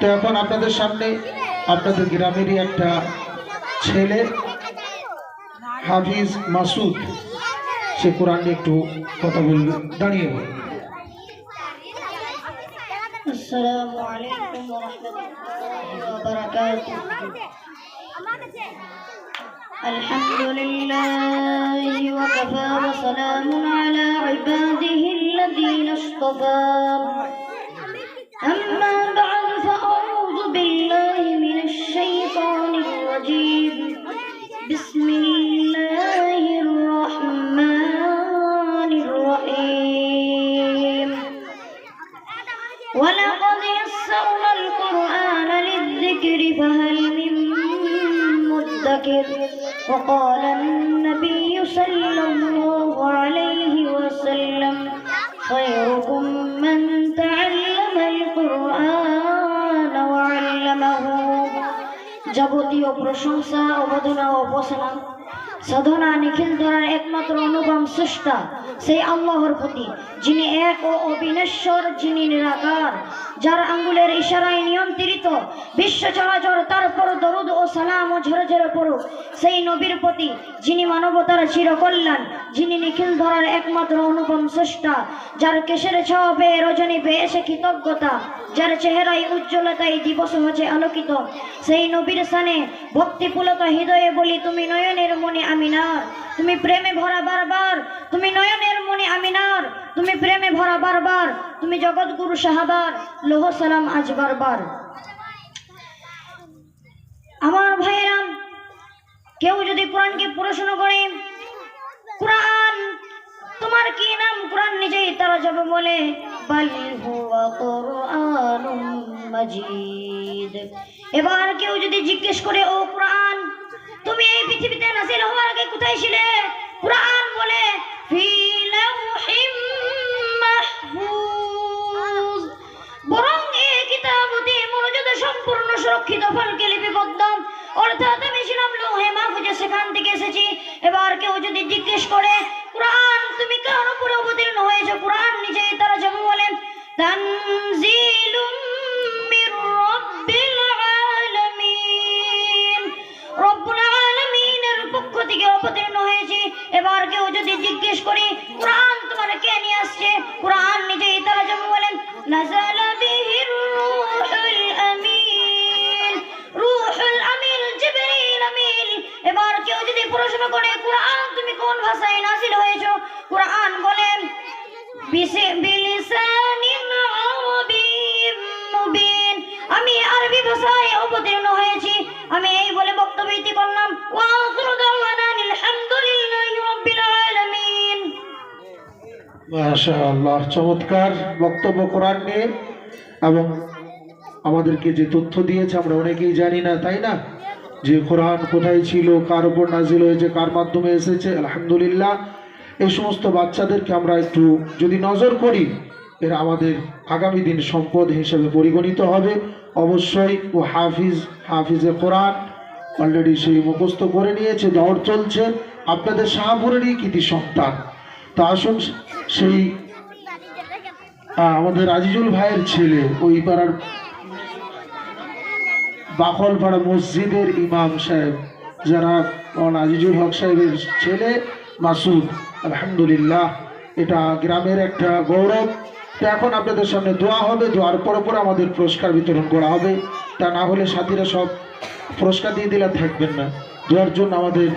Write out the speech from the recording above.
তো এখন আপনাদের সামনে আপনাদের গ্রামেরই একটা ছেলে হাফিজ মাসুদ সে কোরআন নিয়ে একটু কথা বলবে দাঁড়িয়ে বলবে। السلام عليكم ورحمة الله وبركاته الحمد لله وكفى وسلام على عباده الذين اصطفى أما مدكر وقال النبي صلى الله عليه وسلم خيركم من تعلم القرآن وعلمه যাবতীয় প্রশংসা অবদনা ও অপসনা সাধনা নিখিল ধরার একমাত্র অনুপম সৃষ্টা সেই আল্লাহর প্রতি যিনি এক ও অবিনশ্বর যিনি নিরাকার যার আঙ্গুলের ইশারায় নিয়ন্ত্রিত বিশ্ব চরাচর তার পর দরুদ ও সালাম ও ঝরে ঝরে পড়ুক। সেই নবীর প্রতি যিনি মানবতার চিরকল্যাণ, যিনি নিখিল ধরার একমাত্র অনুপম সৃষ্টা যার কেশের ছোঁয়া পেয়ে রজনী পেয়েছে কৃতজ্ঞতা, যার চেহারায় উজ্জ্বলতায় দিবস হচ্ছে আলোকিত, সেই নবীর সানে ভক্তিপুলক হৃদয়ে বলি, তুমি নয়নের মনে আমিনার, তুমি প্রেমে ভরা বারবার, তুমি নয়নের মনে আমিনার, তুমি প্রেমে ভরা বারবার, তুমি জগৎগুরু সাহাবার, লোহ সালাম আজ বারবার আমার ভাইয়েরাম কেউ যদি কোরআনকে পড়াশোনা করে, কোরআন, তোমার কি নাম? কোরআন নিজেই তারা যাবে বলে এবার কেউ যদি জিজ্ঞেস করে, ও কোরআন, তুমি এই পৃথিবীতে নাসিল হওয়ার আগে কোথায় ছিলে? কোরআন বলে বরং এই কিতাবটি মর্যাদা সম্পূর্ণ সুরক্ষিত, ফলকে লিপিবদ্ধ অর্থাৎ আমি ছিলাম লোহে মাহফুজে, সেখান থেকে এসেছি। এবার কেউ যদি জিজ্ঞেস করে, কোরআন তুমি কার উপরে অবতীর্ণ হয়েছে? কোরআন নিজেই তারা যেমন বলেন, তানজিলুম মির রাব্বিল আলামিন। রব্বুল আলামিনের পক্ষ থেকে অবতীর্ণ হয়েছে। এবার কেউ যদি জিজ্ঞেস করি, কোরআন তোমার কে নিয়ে আসছে? কোরআন নিজেই তারা যেমন বলেন নাজালা যদি করে কোরআন তুমি কোন ভাষায় নাজিল হয়েছো? কোরআন বলেন আমি আরবি ভাষায় অবতীর্ণ হয়েছি। আমি এই বলে বক্তব্য করলাম মাশাআল্লাহ, চমৎকার বক্তব্য কোরআন নিয়ে। এবং আমাদেরকে যে তথ্য দিয়েছে আমরা অনেকেই জানি না, তাই না? যে কোরআন কোথায় ছিল, কার উপর নাজিল হয়েছে, কার মাধ্যমে এসেছে, আলহামদুলিল্লাহ। এই সমস্ত বাচ্চাদেরকে আমরা একটু যদি নজর করি, এরা আমাদের আগামী দিন সম্পদ হিসেবে পরিগণিত হবে। অবশ্যই ও হাফিজ, হাফিজে কোরআন অলরেডি সেই মুখস্থ করে নিয়েছে, দৌড় চলছে। আপনাদের শাহপুরেরই কৃতি সন্তান? তা আসুন, সেই আমাদের আজিজুল ভাইয়ের ছেলে, ওই পাড়ার বাকলপাড়া মসজিদের ইমাম সাহেব যারা আজিজুল হক সাহেবের ছেলে মাসুদ। আলহামদুলিল্লাহ, এটা গ্রামের একটা গৌরব। তো এখন আপনাদের সামনে দোয়া হবে, দোয়ার পরে পরে আমাদের পুরস্কার বিতরণ করা হবে। তা না হলে সাথীরা সব পুরস্কার দিয়ে দিলে থাকবেন না। দোয়ার জন্য আমাদের